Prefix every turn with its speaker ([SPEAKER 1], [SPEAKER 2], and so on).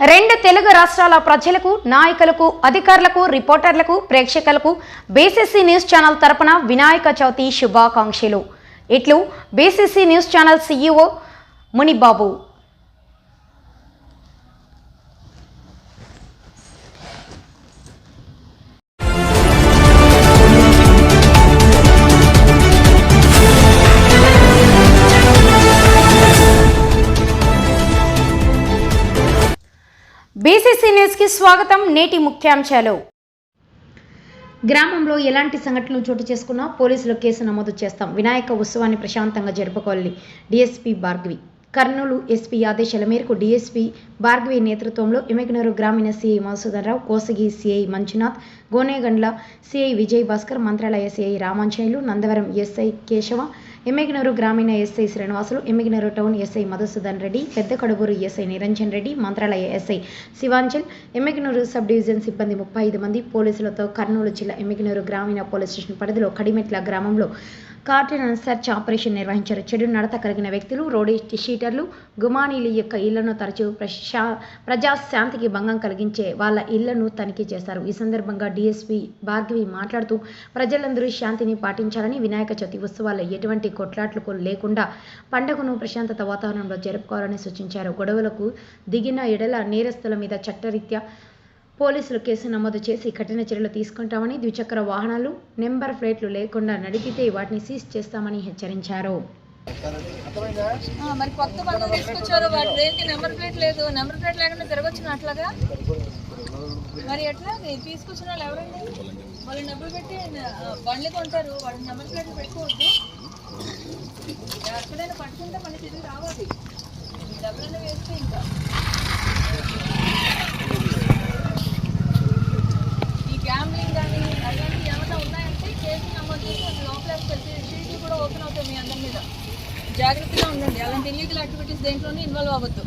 [SPEAKER 1] రెండు తెలుగు రాష్ట్రాల ప్రజలకు నాయకులకు అధికారులకు రిపోర్టర్లకు ప్రేక్షకులకు బీసీసీ న్యూస్ ఛానల్ తరపున వినాయక చవితి శుభాకాంక్షలు. ఇట్లు BCC news channel CEO Munibabu. BCC న్యూస్కి స్వాగతం నేటి ముఖ్యాంశాలు. గ్రామంలో ఎలాంటి సంఘటనలు చోటు చేసుకున్నా పోలీసులు కేసు నమోదు చేస్తాం. వినాయక ఉత్సవాన్ని ప్రశాంతంగా జరుపుకోవాలి. డిఎస్పీ భార్గవి. కర్నూలు ఎస్పీ ఆదేశాల మేరకు డీఎస్పీ భార్గవి నేతృత్వంలో ఎమ్మెగనూరు గ్రామీణ CI Madhusudanarao Kosgi CI Manjunath Gonegandla CI Vijay Bhaskar Mantralaya CI Ramanjaneyulu Nandavaram SI Keshava Emmiganur గ్రామీణ SI Srinivasulu Emmiganur town SI Madhusudan Reddy Pedda Kadubur SI Niranjan Reddy Mantralaya SI Shivanchal Emmiganur sub division సిబ్బంది ముప్పై ఐదు మంది పోలీసులతో కర్నూలు జిల్లా ఎమ్మెగనూరు గ్రామీణ police station పరిధిలో కడిమెట్ల గ్రామంలో కార్టెన్ సెర్చ్ ఆపరేషన్ నిర్వహించారు. చెడు నడత కలిగిన వ్యక్తులు రోడీ షీటర్లు గుమానీల యొక్క ఇళ్ళను తరచూ ప్రశా ప్రజాశాంతికి భంగం కలిగించే వాళ్ళ ఇళ్ళను తనిఖీ చేశారు. ఈ సందర్భంగా డీఎస్పీ భార్గవి మాట్లాడుతూ ప్రజలందరూ శాంతిని పాటించాలని వినాయక చవితి ఉత్సవాల్లో ఎటువంటి కొట్లాట్లకు లేకుండా పండుగను ప్రశాంతత వాతావరణంలో జరుపుకోవాలని సూచించారు. గొడవలకు దిగిన ఎడల నేరస్తుల మీద చట్టరీత్యా పోలీసులు కేసు నమోదు చేసి కఠిన చర్యలు తీసుకుంటామని ద్విచక్ర వాహనాలు నెంబర్ ప్లేట్లు లేకుండా నడిపితే వాటిని సీజ్ చేస్తామని హెచ్చరించారు.
[SPEAKER 2] మరి కొత్త బండ్లు తీసుకొచ్చారు వాటి దేనికి నెంబర్ ప్లేట్ లేదు? నెంబర్ ప్లేట్ లేకుండా తిరగొచ్చిన అట్లాగా? మరి ఎట్లా? తీసుకొచ్చిన వాళ్ళు ఎవరండి? వాళ్ళు నెంబర్ పెట్టి బండ్లు కొంటారు. వాళ్ళు నెంబర్ ప్లేట్లు పెట్టుకోవద్దు. ఎక్కడైనా పట్టుకుంటే మళ్ళీ తిరిగి రావాలి. డబ్బులన్నీ వేస్తే ఇంకా. ఈ గ్యాంబ్లింగ్ కానీ అలాంటివి ఏమైనా ఉన్నాయంటే కేసు నమోదు చేసి అది లోపలికి వెళ్ళి షీట్లు కూడా ఓపెన్ అవుతాయి మీ అందరి మీద. జాగ్రత్తగా ఉండండి. అలాంటి ఇల్లీగల్ యాక్టివిటీస్ దేంట్లోనే ఇన్వాల్వ్ అవ్వద్దు.